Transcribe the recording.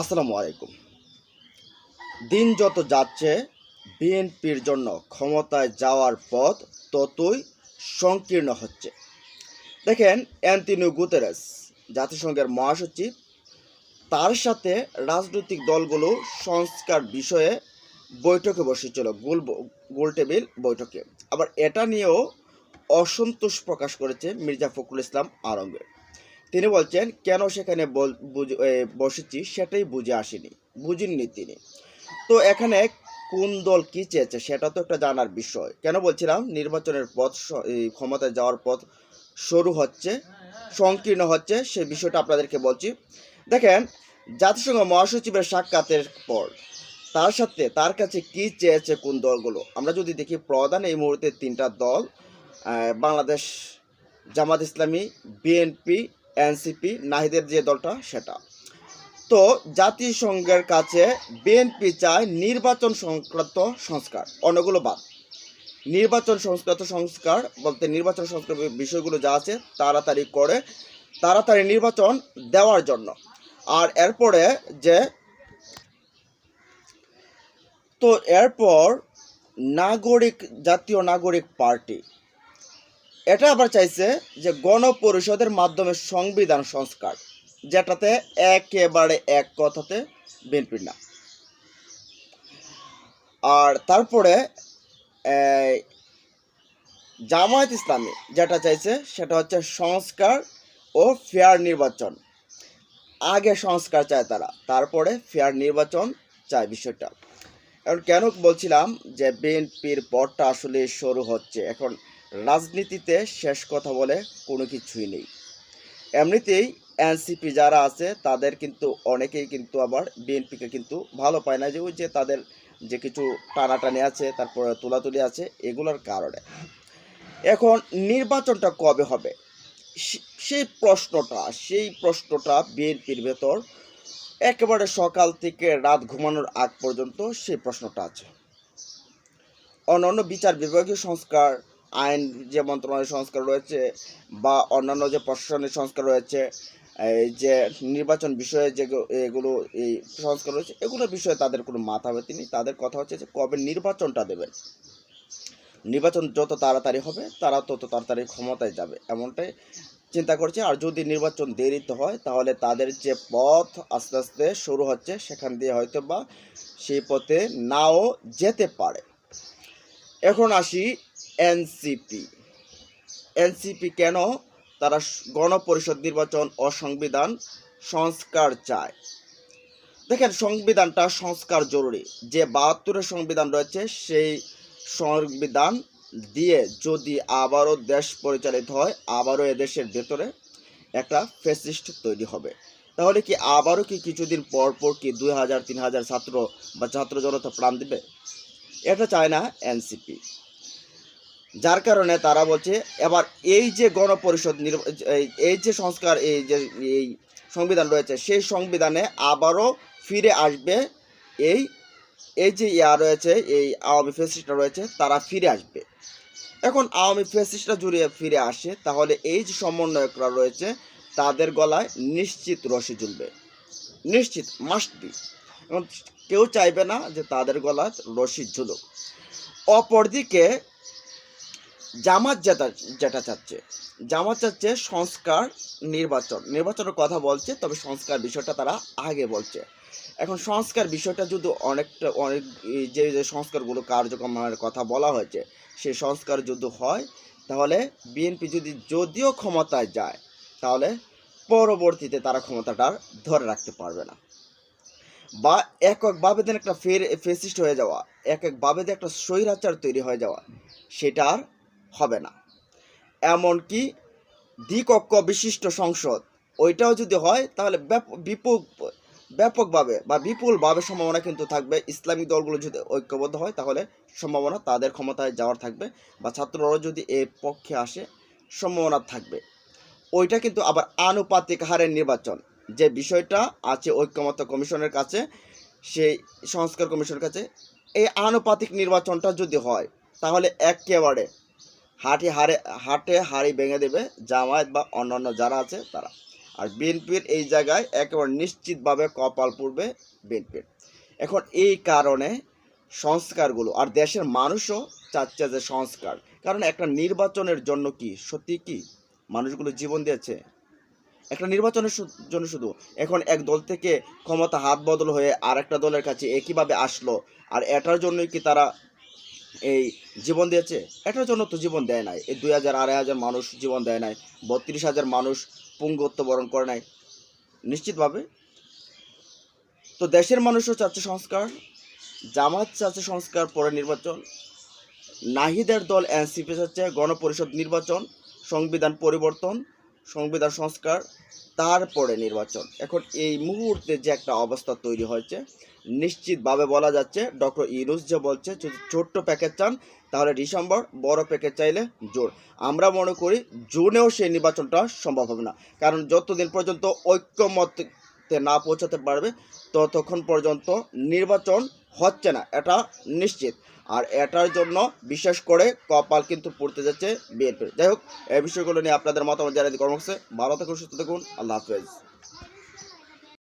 আসসালামু আলাইকুম। দিন যত যাচ্ছে, বিএনপির জন্য ক্ষমতায় যাওয়ার পথ ততই সংকীর্ণ হচ্ছে। দেখেন, অ্যান্টিনিও গুতেরেস, জাতিসংঘের মহাসচিব, তার সাথে রাজনৈতিক দলগুলো সংস্কার বিষয়ে বৈঠকে বসেছিল, গোল গোল টেবিল বৈঠকে। আবার এটা নিয়েও অসন্তোষ প্রকাশ করেছে মির্জা ফখরুল ইসলাম আলমগীর তিনি বলছেন, কেন সেখানে বসেছি সেটাই বুঝে আসেনি, বুঝেননি তিনি। তো এখানে কোন দল কি চেয়েছে সেটা তো একটা জানার বিষয়। কেন বলছিলাম, নির্বাচনের পথ ক্ষমতায় যাওয়ার পথ শুরু হচ্ছে, সংকীর্ণ হচ্ছে সেই বিষয়টা আপনাদেরকে বলছি। দেখেন, জাতিসংঘ মহাসচিবের সাক্ষাতের পর তার সাথে তার কাছে কি চেয়েছে কোন দলগুলো? আমরা যদি দেখি প্রধান এই মুহূর্তে তিনটা দল বাংলাদেশ জামাত ইসলামী, বিএনপি এনসিপি, নাহিদের যে দলটা, সেটা। তো জাতিসংঘের কাছে বিএনপি চায় নির্বাচন সংক্রান্ত সংস্কার, অনেকগুলো বাদ। নির্বাচন সংক্রান্ত সংস্কার বলতে নির্বাচন সংস্কার বিষয়গুলো যা আছে তাড়াতাড়ি করে, তাড়াতাড়ি নির্বাচন দেওয়ার জন্য। আর এরপরে যে, তো এরপর নাগরিক, জাতীয় নাগরিক পার্টি। এটা আবার চাইছে যে গণপরিষদের মাধ্যমে সংবিধান সংস্কার, যেটাতে একেবারে এক কথাতে বিএনপির না আর তারপরে জামায়াত ইসলামী যেটা চাইছে, সেটা হচ্ছে সংস্কার ও ফেয়ার নির্বাচন। আগে সংস্কার চায় তারা, তারপরে ফেয়ার নির্বাচন চায় বিষয়টা। এখন কেন বলছিলাম যে বিএনপির পথটা আসলে শুরু হচ্ছে? এখন রাজনীতিতে শেষ কথা বলে কোনো কিছুই নেই। এমনিতেই এনসিপি যারা আছে, তাদের কিন্তু অনেকেই কিন্তু আবার বিএনপিকে কিন্তু ভালো পায় না যে ওই যে তাদের যে কিছু টানাটানি আছে, তারপরে তোলাতুলি আছে, এগুলোর কারণে। এখন নির্বাচনটা কবে হবে? সেই প্রশ্নটা সেই প্রশ্নটা বিএনপির ভেতর একেবারে সকাল থেকে রাত ঘুমানোর আগ পর্যন্ত সেই প্রশ্নটা আছে। অন্যান্য বিচার বিভাগীয় সংস্কার আইন যে মন্ত্রণালয়ের সংস্কার রয়েছে বা অন্যান্য যে প্রশাসনের সংস্কার রয়েছে, এই যে নির্বাচন বিষয়ে যে এগুলো এই সংস্কার রয়েছে, এগুলো বিষয়ে তাদের কোনো মাথা নেই। তাদের কথা হচ্ছে যে কবে নির্বাচনটা দেবেন। নির্বাচন যত তাড়াতাড়ি হবে, তারা তত তাড়াতাড়ি ক্ষমতায় যাবে, এমনটাই চিন্তা করছে। আর যদি নির্বাচন দেরিতে হয়, তাহলে তাদের যে পথ আস্তে আস্তে শুরু হচ্ছে, সেখান দিয়ে হয়তো বা সেই পথে নাও যেতে পারে। এখন আসি এনসিপি। এনসিপি কেন? তারা গণপরিষদ নির্বাচন ও সংবিধান সংস্কার চায়। দেখেন, সংবিধানটা সংস্কার জরুরি। যে বাহাত্তরের সংবিধান রয়েছে, সেই সংবিধান দিয়ে যদি আবারও দেশ পরিচালিত হয়, আবারও এদেশের ভেতরে একটা ফেসিস্ট তৈরি হবে। তাহলে কি আবারও কি কিছুদিন পর পর কি দুই হাজার, তিন হাজার ছাত্র বা ছাত্র জনতা প্রাণ দিবে? এটা চায় না এনসিপি। যার কারণে তারা বলছে, এবার এই যে গণপরিষদ এই- যে সংস্কার, এই যে, এই সংবিধান রয়েছে, সেই সংবিধানে আবারও ফিরে আসবে এই এই যে ইয়া রয়েছে, এই আওয়ামী ফেসিস্টরা রয়েছে, তারা ফিরে আসবে। এখন আওয়ামী ফেসিস্টরা জুড়ে ফিরে আসে, তাহলে এই যে সমন্বয়করা রয়েছে, তাদের গলায় নিশ্চিত রশি ঝুলবে। নিশ্চিত মাস্ট বি এবং কেউ চাইবে না যে তাদের গলায় রশি ঝুলুক। অপরদিকে জামাত যেটা যেটা চাচ্ছে। জামাত চাচ্ছে সংস্কার নির্বাচন। নির্বাচনের কথা বলছে, তবে সংস্কার বিষয়টা তারা আগে বলছে। এখন সংস্কার বিষয়টা যদি অনেকটা, অনেক যে যে সংস্কারগুলো কার্যক্রমের কথা বলা হয়েছে সেই সংস্কার যদি হয়, তাহলে বিএনপি যদি, যদিও ক্ষমতায় যায়, তাহলে পরবর্তীতে তারা ক্ষমতাটা ধরে রাখতে পারবে না। বা এক এককভাবে যেন একটা ফের, ফেসিস্ট হয়ে যাওয়া এক একভাবে একটা স্বৈরাচার তৈরি হয়ে যাওয়া, সেটা আর হবে না। এমনকি দ্বিকক্ষ বিশিষ্ট সংসদ, ওইটাও যদি হয়, তাহলে বিপুল ব্যাপকভাবে বা বিপুলভাবে সম্ভাবনা কিন্তু থাকবে। ইসলামিক দলগুলো যদি ঐক্যবদ্ধ হয়, তাহলে সম্ভাবনা তাদের ক্ষমতায় যাওয়ার থাকবে বা ছাত্ররাও যদি এ পক্ষে আসে, সম্ভাবনা থাকবে। ওইটা কিন্তু আবার আনুপাতিক হারের নির্বাচন। যে বিষয়টা আছে ঐক্যমত্য কমিশনের কাছে, সেই সংস্কার কমিশনের কাছে, এই আনুপাতিক নির্বাচনটা যদি হয়, তাহলে একেবারে হাটে হারে হাটে হাড়ি ভেঙে দেবে জামায়াত বা অন্যান্য যারা আছে তারা। আর বিএনপির এই জায়গায় একেবারে নিশ্চিতভাবে কপাল পূর্বে বিএনপির। এখন এই কারণে সংস্কারগুলো, আর দেশের মানুষও চাচ্ছে যে সংস্কার। কারণ একটা নির্বাচনের জন্য কি, সত্যি কি মানুষগুলো জীবন দিয়েছে? একটা নির্বাচনের জন্য শুধু। এখন এক দল থেকে ক্ষমতা হাত বদল হয়ে আর একটা দলের কাছে একইভাবে আসলো? আর এটার জন্যই কি তারা এই জীবন দিয়েছে, এটার জন্য তো জীবন দেয় নাই। এই দুই হাজার, আড়াই হাজার মানুষ জীবন দেয় নাই, বত্রিশ হাজার মানুষ পুঙ্গত্ব বরণ করে নাই। নিশ্চিতভাবে তো দেশের মানুষও চাচ্ছে সংস্কার, জামাত চাচ্ছে সংস্কার পরে নির্বাচন, নাহিদের দল এনসিপি চাচ্ছে গণপরিষদ নির্বাচন, সংবিধান পরিবর্তন সংবিধান সংস্কার, তারপরে নির্বাচন। এখন এই মুহূর্তে যে একটা অবস্থা তৈরি হয়েছে, নিশ্চিতভাবে বলা যাচ্ছে ডক্টর ইউনুস যে বলছে, যদি ছোট্ট প্যাকেজ চান, তাহলে ডিসেম্বর বড় প্যাকেজ চাইলে জোর আমরা মনে করি জুনেও সেই নির্বাচনটা সম্ভব হবে না। কারণ যতদিন পর্যন্ত ঐক্যমতে না পৌঁছাতে পারবে, ততক্ষণ পর্যন্ত নির্বাচন হচ্ছে না। এটা নিশ্চিত। আর এটার জন্য বিশেষ করে কপাল কিন্তু পড়তে যাচ্ছে বিএনপির যাই হোক, এই বিষয়গুলো নিয়ে আপনাদের মতামত জানাতে কর্মসূচি ভালো থাকুন, সুস্থ থাকুন। আল্লাহ হাফেজ।